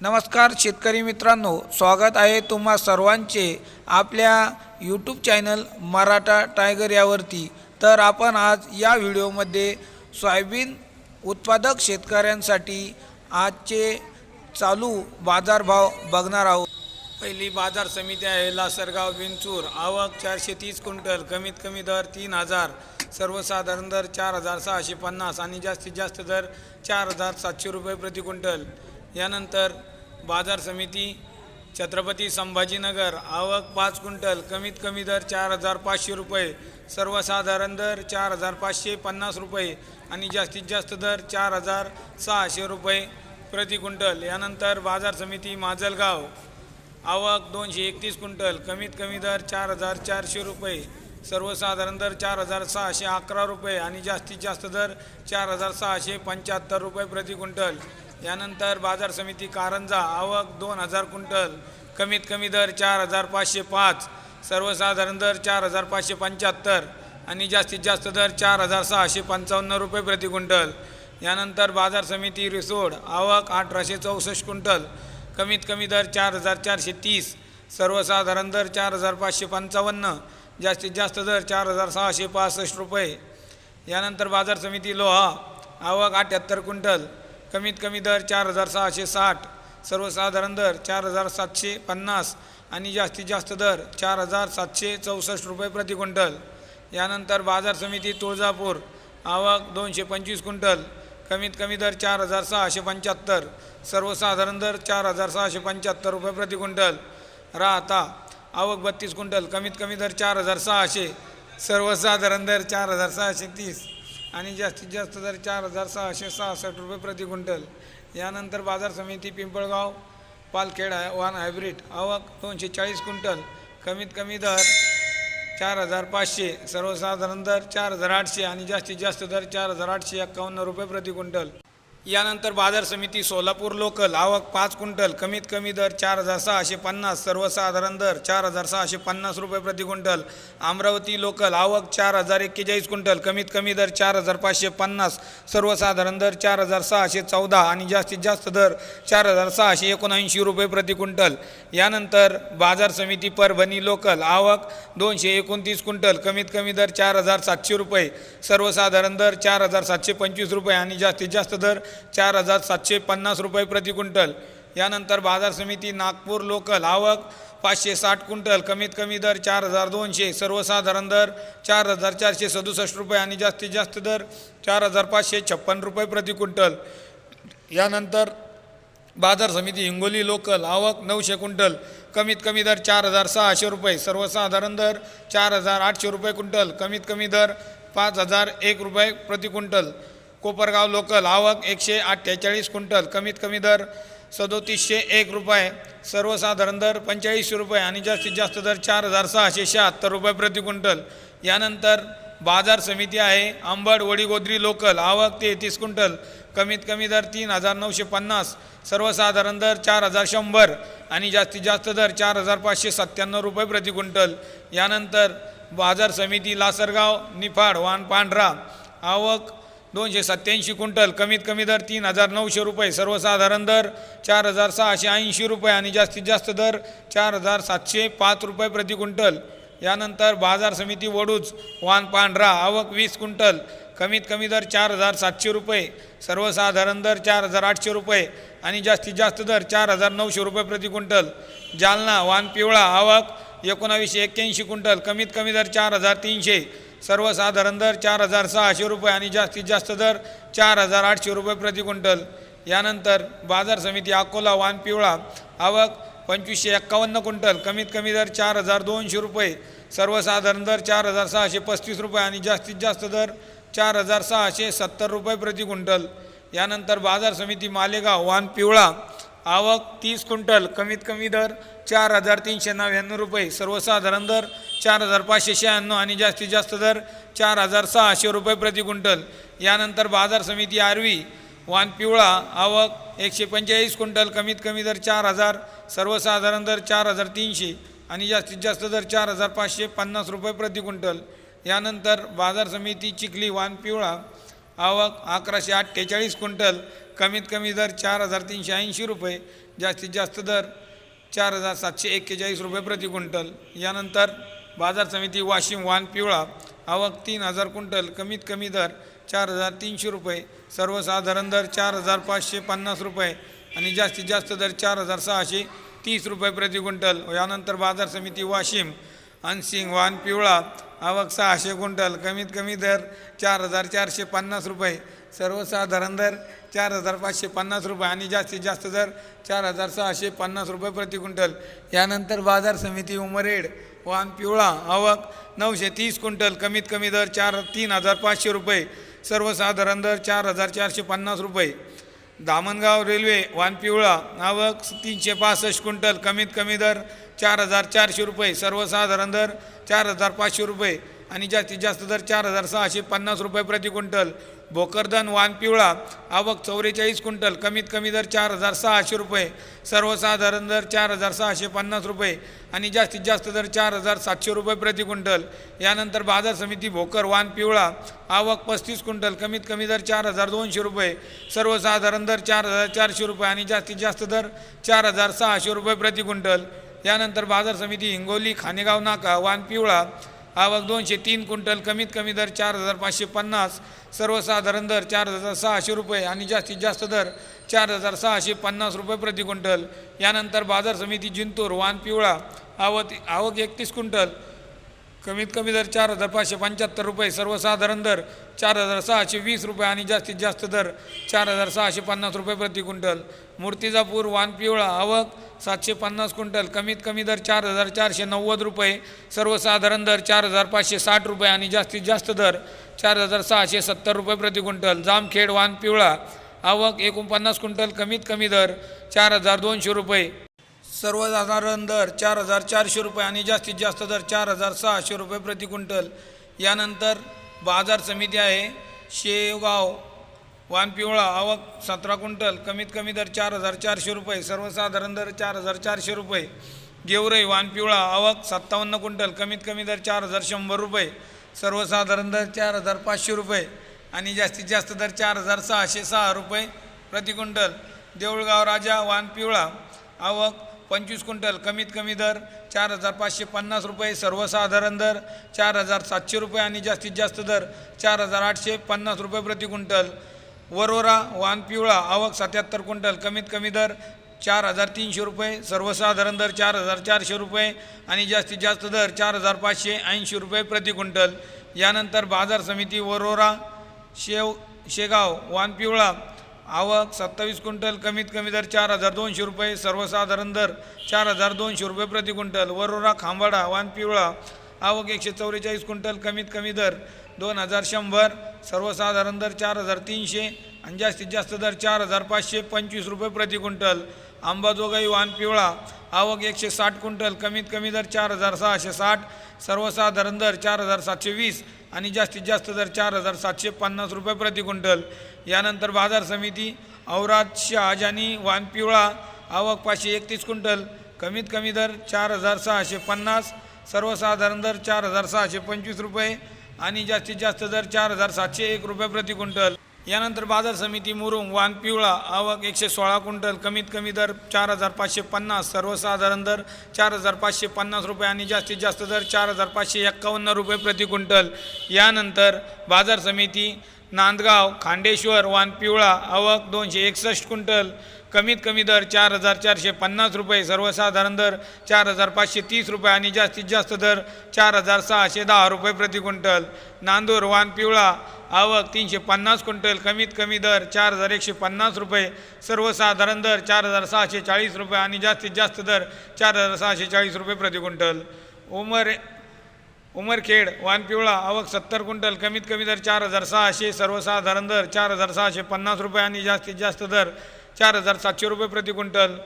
नमस्कार शेतकरी मित्रांनो स्वागत आहे तुम्हा सर्वांचे आपल्या यूट्यूब चॅनल मराठा टायगर यावरती. तर आपण आज या व्हिडिओमध्ये सोयाबीन उत्पादक शेतकऱ्यांसाठी आजचे चालू बाजारभाव बघणार आहोत. पहिली बाजार समिती आहे लासरगाव विंचूर. आवक चारशे तीस क्विंटल कमीत कमी दर तीन हजार. सर्वसाधारण दर चार हजार सहाशे पन्नास आणि जास्तीत जास्त दर चार हजार सातशे रुपये प्रति क्विंटल. यानंतर बाजार समिती छत्रपती संभाजीनगर आवक पाच क्विंटल कमीत कमी दर चार हजार पाचशे रुपये सर्वसाधारण दर चार हजार पाचशे पन्नास रुपये आणि जास्तीत जास्त दर चार हजार सहाशे रुपये प्रति क्विंटल. यानंतर बाजार समिती माजलगाव आवक दोनशे एकतीस क्विंटल कमीत कमी दर चार हजार चारशे रुपये सर्वसाधारण दर चार हजार सहाशे अकरा रुपये आणि जास्तीत जास्त दर चार हजार सहाशे पंच्याहत्तर रुपये प्रति क्विंटल. यानंतर बाजार समिती कारंजा आवक दोन हजार क्विंटल कमीत कमी दर चार हजार पाचशे पाच सर्वसाधारण दर चार हजार पाचशे पंच्याहत्तर आणि जास्तीत जास्त दर चार हजार सहाशे पंचावन्न रुपये प्रति क्विंटल. यानंतर बाजार समिती रिसोड आवक अठराशे चौसष्ट क्विंटल कमीत कमी दर चार हजार चारशे तीस सर्वसाधारण दर चार हजार पाचशे पंचावन्न जास्तीत जास्त दर चार हजार सहाशे पासष्ट रुपये. यानंतर बाजार समिती लोहा आवक अठ्ठ्याहत्तर क्विंटल कमीत कमी दर चार हजार सहाशे साठ सर्वसाधारण दर चार हजार सातशे पन्नास आणि जास्तीत जास्त दर चार हजार सातशे चौसष्ट रुपये प्रति क्विंटल. यानंतर बाजार समिती तुळजापूर आवक दोनशे पंचवीस क्विंटल कमीत कमी दर चार हजार सहाशे पंच्याहत्तर सर्वसाधारण दर चार हजार सहाशे पंच्याहत्तर रुपये प्रति क्विंटल. राहता आवक बत्तीस क्विंटल कमीत कमी दर चार हजार सहाशे सर्वसाधारण दर चार हजार सहाशे तीस. आणि जास्तीत जास्त दर चार हजार सहाशे सहासष्ट रुपये प्रति क्विंटल. यानंतर बाजार समिती पिंपळगाव पालखेड आहे वान हायब्रिड आवक दोनशे चाळीस क्विंटल. कमीत कमी दर चार हजार पाचशे सर्वसाधारण दर चार हजार आठशे आणि जास्तीत जास्त दर चार हजार आठशे एक्कावन्न रुपये प्रति क्विंटल. यानंतर बाजार समिती सोलापूर लोकल आवक पाच क्विंटल कमीत कमी दर चार हजार सहाशे पन्नास सर्वसाधारण दर चार हजार सहाशे पन्नास रुपये प्रति क्विंटल अमरावती लोकल आवक चार हजार एक्केचाळीस क्विंटल कमीत कमी दर चार हजार पाचशे पन्नास सर्वसाधारण दर चार हजार सहाशे चौदा आणि जास्तीत जास्त दर चार हजार सहाशे एकोणऐंशी रुपये प्रति क्विंटल. यानंतर बाजार समिती परभणी लोकल आवक दोनशे एकोणतीस क्विंटल कमीत कमी दर चार हजार सातशे रुपये सर्वसाधारण दर चार हजार सातशे पंचवीस रुपये आणि जास्तीत जास्त दर चार हजार सातशे पन्नास रुपये प्रति क्विंटल. यानंतर बाजार समिती नागपूर लोकल आवक पाचशे साठ क्विंटल कमीत कमी दर चार हजार दोनशे सर्वसाधारण दर चार हजार चारशे सदुसष्ट रुपये आणि जास्तीत जास्त दर चार हजार पाचशे छप्पन रुपये प्रति क्विंटल. यानंतर बाजार समिती हिंगोली लोकल आवक नऊशे क्विंटल कमीत कमी दर चार हजार सहाशे रुपये सर्वसाधारण दर चार हजार आठशे रुपये क्विंटल कमीत कमी दर पाच हजार एक रुपये प्रति क्विंटल. कोपरगाव लोकल आवक एकशे अठ्ठेचाळीस क्विंटल कमीत कमी दर सदोतीसशे एक रुपये सर्वसाधारण दर पंचेचाळीसशे रुपये आणि जास्तीत जास्त दर चार हजार सहाशे शहात्तर रुपये प्रति क्विंटल. यानंतर बाजार समिती आहे आंबड वडीगोद्री लोकल आवक तेहतीस क्विंटल कमीत कमी दर तीन हजार नऊशे पन्नास सर्वसाधारण दर चार हजार शंभर आणि जास्तीत जास्त दर चार हजार पाचशे सत्त्याण्णव रुपये प्रति क्विंटल. यानंतर बाजार समिती लासरगाव निफाड वान पांढरा आवक दोनशे सत्त्याऐंशी क्विंटल कमीत कमी दर तीन हजार नऊशे रुपये सर्वसाधारण दर चार हजार सहाशे ऐंशी रुपये आणि जास्तीत जास्त दर चार हजार सातशे पाच रुपये प्रति क्विंटल. यानंतर बाजार समिती वडूज वान पांढरा आवक वीस क्विंटल कमीत कमी दर चार हजार सातशे रुपये सर्वसाधारण दर चार हजार आठशे रुपये आणि जास्तीत जास्त दर चार हजार नऊशे रुपये प्रति क्विंटल. जालना वान पिवळा आवक एकोणावीसशे एक्क्याऐंशी क्विंटल कमीत कमी दर चार हजार तीनशे सर्वसाधारण दर चार हजार सहाशे रुपये आणि जास्तीत जास्त दर चार हजार आठशे रुपये प्रति क्विंटल. यानंतर बाजार समिती अकोला वान पिवळा आवक पंचवीसशे एक्कावन्न क्विंटल. कमीत कमी दर चार हजार दोनशे रुपये. सर्वसाधारण दर चार हजार सहाशे पस्तीस रुपये आणि जास्तीत जास्त दर चार हजार सहाशे सत्तर रुपये प्रति क्विंटल. यानंतर बाजार समिती मालेगाव वान पिवळा आवक तीस क्विंटल. कमीत कमी दर चार हजार तीनशे नव्याण्णव रुपये. सर्वसाधारण दर चार हजार पाचशे शहाण्णव आणि जास्तीत जास्त दर चार हजार सहाशे रुपये प्रति क्विंटल. यानंतर बाजार समिती आरवी वान पिवळा आवक एकशे पंचेचाळीस क्विंटल कमीत कमी दर चार हजार सर्वसाधारण दर चार हजार तीनशे आणि जास्तीत जास्त दर चार हजार पाचशे पन्नास रुपये प्रति क्विंटल. यानंतर बाजार समिती चिखली वान पिवळा आवक अकराशे अठ्ठेचाळीस क्विंटल कमीत कमी दर चार हजार तीनशे ऐंशी रुपये जास्तीत जास्त दर चार हजार सातशे एक्केचाळीस रुपये प्रति क्विंटल. यानंतर बाजार समिती वाशिम वान पिवळा आवक तीन हजार क्विंटल कमीत कमी दर चार हजार तीनशे रुपये सर्वसाधारण दर चार हजार पाचशे पन्नास रुपये आणि जास्तीत जास्त दर चार हजार सहाशे तीस रुपये प्रति क्विंटल. यानंतर बाजार समिती वाशिम अनसिंग वान पिवळा आवक सहाशे क्विंटल कमीत कमी दर चार हजार चारशे पन्नास रुपये सर्वसाधारण दर चार हजार पाचशे पन्नास रुपये आणि जास्तीत जास्त दर चार हजार सहाशे पन्नास रुपये प्रति क्विंटल. यानंतर बाजार समिती उमरेड वान पिवळा आवक नऊशे तीस क्विंटल कमीत कमी दर चार तीन हजार पाचशे रुपये सर्वसाधारण दर चार हजार चारशे पन्नास रुपये. धामणगाव रेल्वे वान पिवळा आवक तीनशे पासष्ट क्विंटल कमीत कमी दर चार हजार चारशे रुपये सर्वसाधारण दर चार हजार पाचशे रुपये आणि जास्तीत जास्त दर चार हजार सहाशे पन्नास रुपये प्रति क्विंटल. भोकरदन वान पिवळा आवक चौवेचाळीस क्विंटल कमीत कमी दर चार हजार सहाशे रुपये सर्वसाधारण दर चार हजार सहाशे पन्नास रुपये आणि जास्तीत जास्त दर चार हजार सातशे रुपये प्रति क्विंटल. यानंतर बाजार समिती भोकर वान पिवळा आवक पस्तीस क्विंटल कमीत कमी दर चार हजार दोनशे रुपये सर्वसाधारण दर चार हजार चारशे रुपये आणि जास्तीत जास्त दर चार हजार सहाशे रुपये प्रति क्विंटल. यानंतर बाजार समिती हिंगोली खानेगाव नाका वान पिवळा आवक दोनशे तीन क्विंटल कमीत कमी दर चार हजार पाचशे पन्नास सर्वसाधारण दर चार हजार सहाशे रुपये आणि जास्तीत जास्त दर चार हजार सहाशे पन्नास रुपये प्रति क्विंटल. यानंतर बाजार समिती जिंतूर वान पिवळा आवक आवक एकतीस क्विंटल कमीत कमी दर चार हजार पाचशे पंच्याहत्तर रुपये सर्वसाधारण दर चार हजार सहाशे वीस रुपये आणि जास्तीत जास्त दर चार हजार सहाशे पन्नास रुपये प्रति क्विंटल. मूर्तिजापूर वान पिवळा आवक सातशे पन्नास क्विंटल. कमीत कमी दर चार हजार चारशे नव्वद रुपये सर्वसाधारण दर चार हजार पाचशे साठ रुपये आणि जास्तीत जास्त दर चार हजार सहाशे सत्तर रुपये प्रति क्विंटल. जामखेड वान पिवळा आवक एकोणपन्नास क्विंटल. कमीत कमी दर चार हजार दोनशे रुपये. सर्वसाधारण दर चार हजार चारशे रुपये आणि जास्तीत जास्त दर चार हजार सहाशे रुपये प्रति क्विंटल. यानंतर बाजार समिती आहे. शेवगाव वानपिवळा आवक सतरा क्विंटल कमीत कमी दर चार हजार चारशे रुपये सर्वसाधारण दर चार हजार चारशे रुपये. गेवरई वानपिवळा आवक सत्तावन्न क्विंटल कमीत कमी दर चार हजार शंभर रुपये. सर्वसाधारण दर चार हजार पाचशे रुपये आणि जास्तीत जास्त दर चार हजार सहाशे सहा रुपये प्रति क्विंटल. देऊळगाव राजा वानपिवळा आवक पंचवीस क्विंटल कमीत कमी दर चार हजार पाचशे पन्नास रुपये सर्वसाधारण दर चार हजार सातशे रुपये आणि जास्तीत जास्त दर चार हजार आठशे पन्नास रुपये प्रति क्विंटल. वरोरा वान पिवळा आवक सत्याहत्तर क्विंटल कमीत कमी दर चार हजार तीनशे रुपये सर्वसाधारण दर चार हजार चारशे रुपये आणि जास्तीत जास्त दर चार हजार पाचशे ऐंशी रुपये प्रति क्विंटल. यानंतर बाजार समिती वरोरा शेव शेगाव वान पिवळा आवक सत्तावीस क्विंटल कमीत कमी दर चार हजार दोनशे रुपये सर्वसाधारण दर चार हजार दोनशे रुपये प्रति क्विंटल. वरोरा खांबाडा वान पिवळा आवक एकशे चौवेचाळीस क्विंटल कमीत कमी दर दोन हजार शंभर सर्वसाधारण दर चार हजार तीनशे आणि जास्तीत जास्त दर चार हजार पाचशे पंचवीस रुपये प्रति क्विंटल. अंबाजोगाई वान पिवळा आवक एकशे साठ क्विंटल कमीत कमी दर चार हजार सहाशे साठ सर्वसाधारण दर चार हजार सातशे वीस आणि जास्तीत जास्त दर चार हजार सातशे पन्नास रुपये प्रति क्विंटल. यानंतर बाजार समिती औराद शहाजानी वान वानपिवळा आवक पाचशे एकतीस क्विंटल कमीत कमी दर चार हजार सहाशे पन्नास सर्वसाधारण दर चार हजार सहाशे पंचवीस रुपये आणि जास्तीत जास्त दर चार हजार सातशे एक रुपये प्रति क्विंटल. यानंतर बाजार समिती मुरुंग वान पिवळा आवक एकशे सोळा क्विंटल कमीत कमी दर चार हजार पाचशे पन्नास सर्वसाधारण दर चार हजार पाचशे पन्नास रुपये आणि जास्तीत जास्त दर चार हजार पाचशे एक्कावन्न रुपये प्रति क्विंटल. यानंतर बाजार समिती नांदगाव खांडेश्वर वान पिवळा आवक दोनशे एकसष्ट क्विंटल कमीत कमी दर चार हजार चारशे पन्नास रुपये सर्वसाधारण दर चार हजार पाचशे तीस रुपये आणि जास्तीत जास्त दर चार हजार सहाशे दहा रुपये प्रति क्विंटल. नांदूर वान पिवळा आवक तीनशे पन्नास क्विंटल कमीत कमी दर चार हजार एकशे पन्नास रुपये सर्वसाधारण दर चार हजार सहाशे चाळीस रुपये आणि जास्तीत जास्त दर चार हजार सहाशे चाळीस रुपये प्रति क्विंटल. उमर उमरखेड वानपिवळा आवक सत्तर क्विंटल कमीत कमी दर चार हजार सहाशे सर्वसाधारण दर चार हजार सहाशे पन्नास रुपये आणि जास्तीत जास्त दर चार हजार सातशे रुपये प्रति क्विंटल.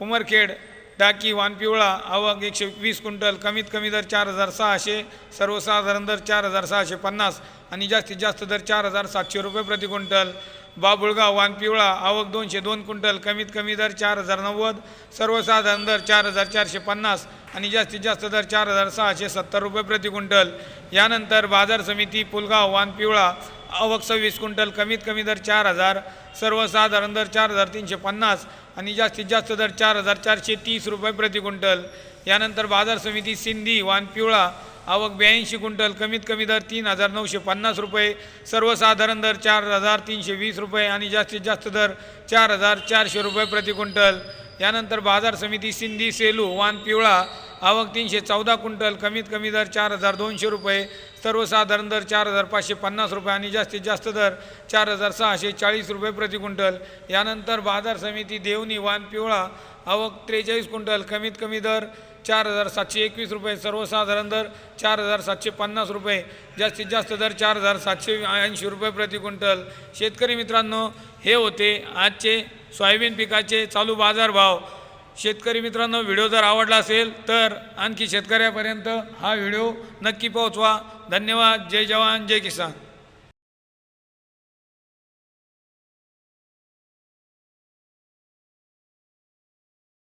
उमरखेड टाकी वानपिवळा आवक एकशे वीस क्विंटल कमीत कमी दर चार हजार सहाशे सर्वसाधारण दर चार हजार सहाशे पन्नास आणि जास्तीत जास्त दर चार हजार सातशे रुपये प्रति क्विंटल. बाबुळगाव वानपिवळा आवक दोनशे दोन क्विंटल कमीत कमी दर चार हजार नव्वद सर्वसाधारण दर चार हजार चारशे पन्नास आणि जास्तीत जास्त दर चार हजार सहाशे सत्तर रुपये प्रति क्विंटल. यानंतर बाजार समिती पुलगाव वानपिवळा आवक सव्वीस क्विंटल कमीत कमी दर चार हजार सर्वसाधारण दर चार हजार तीनशे पन्नास आणि जास्तीत जास्त दर चार हजार चारशे तीस रुपये प्रति क्विंटल. यानंतर बाजार समिती सिंधी वानपिवळा आवक ब्याऐंशी क्विंटल कमीत कमी दर तीन हजार नऊशे पन्नास रुपये सर्वसाधारण दर चार हजार तीनशे वीस रुपये आणि जास्तीत जास्त दर चार हजार चारशे रुपये प्रति क्विंटल. यानंतर बाजार समिती सिंधी सेलू वान पिवळा आवक तीनशे चौदा क्विंटल कमीत कमी दर चार हजार दोनशे रुपये सर्वसाधारण दर चार हजार पाचशे पन्नास रुपये आणि जास्तीत जास्त दर चार हजार सहाशे चाळीस रुपये प्रति क्विंटल. यानंतर बाजार समिती देवणी वान पिवळा आवक त्रेचाळीस क्विंटल कमीत कमी दर चार हजार सातशे एकवीस रुपये सर्वसाधारण दर चार हजार सातशे पन्नास रुपये जास्तीत जास्त दर चार हजार सातशे ऐंशी रुपये प्रति क्विंटल. शेतकरी मित्रांनो हे होते आजचे सोयाबीन पिकाचे चालू बाजारभाव. शेतकरी मित्रांनो व्हिडिओ जर आवडला असेल तर आणखी शेतकऱ्यापर्यंत हा व्हिडिओ नक्की पोहोचवा. धन्यवाद. जय जवान जय किसान.